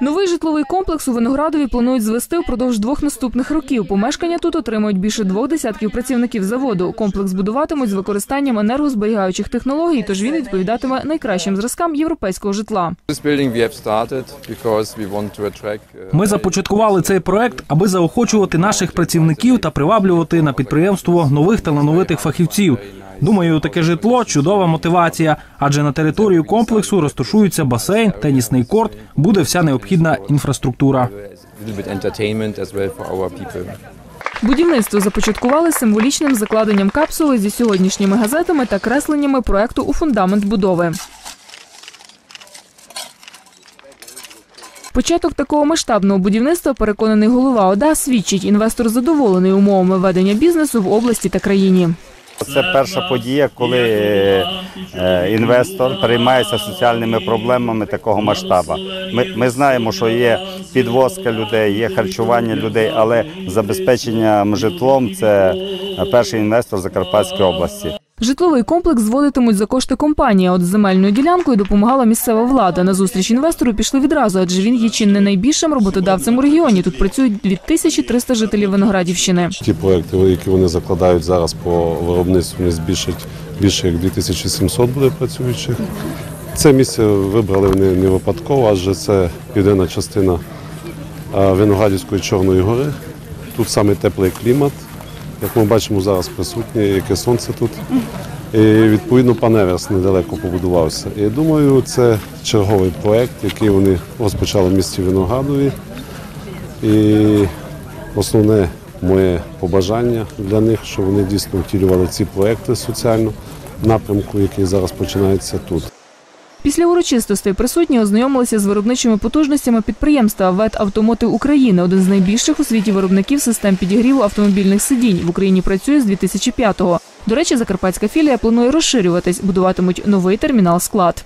Новий житловий комплекс у Виноградові планують звести впродовж двох наступних років. Помешкання тут отримують більше двох десятків працівників заводу. Комплекс будуватимуть з використанням енергозберігаючих технологій, тож він відповідатиме найкращим зразкам європейського житла. Uh, Ми започаткували цей проект, аби заохочувати наших працівників та приваблювати на підприємство нових талановитих фахівців. Думаю, таке житло чудова мотивація, адже на територію комплексу розташується басейн, тенісний корт, буде вся необхідна інфраструктура. Будівництво започаткували символічним закладенням капсули зі сьогоднішніми газетами та кресленнями проекту у фундамент будови. Початок такого масштабного будівництва, переконаний голова ОДА, свідчить інвестор задоволений умовами ведення бізнесу в області та країні. Це перша подія, коли е, інвестор приймається соціальними проблемами такого масштабу. Ми, ми знаємо, що є підвозка людей, є харчування людей, але забезпечення житлом це перший інвестор Закарпатської області. Житловий комплекс зводитимуть за кошти компанії. От земельною ділянкою допомагала місцева влада. На зустріч інвестору пішли відразу, адже він є чи не найбільшим роботодавцем у регіоні. Тут працюють 2300 жителів Виноградівщини. Ті проекти, які вони закладають зараз по виробництву, вони збільшать більше як 2700 буде працюючих. Це місце вибрали вони не випадково, адже це південна частина Виноградівської Чорної гори. Тут саме теплий клімат. Як ми бачимо, зараз присутнє, яке сонце тут. І відповідно паневерс недалеко побудувався. І думаю, це черговий проект, який вони розпочали в місті Виноградові. І основне моє побажання для них, щоб вони дійсно втілювали ці проекти соціально напрямку, який зараз починається тут. Після урочистостей присутні ознайомилися з виробничими потужностями підприємства ВЕТ Автомотив України, один з найбільших у світі виробників систем підігріву автомобільних сидінь. В Україні працює з 2005-го. До речі, закарпатська філія планує розширюватись, будуватимуть новий термінал склад.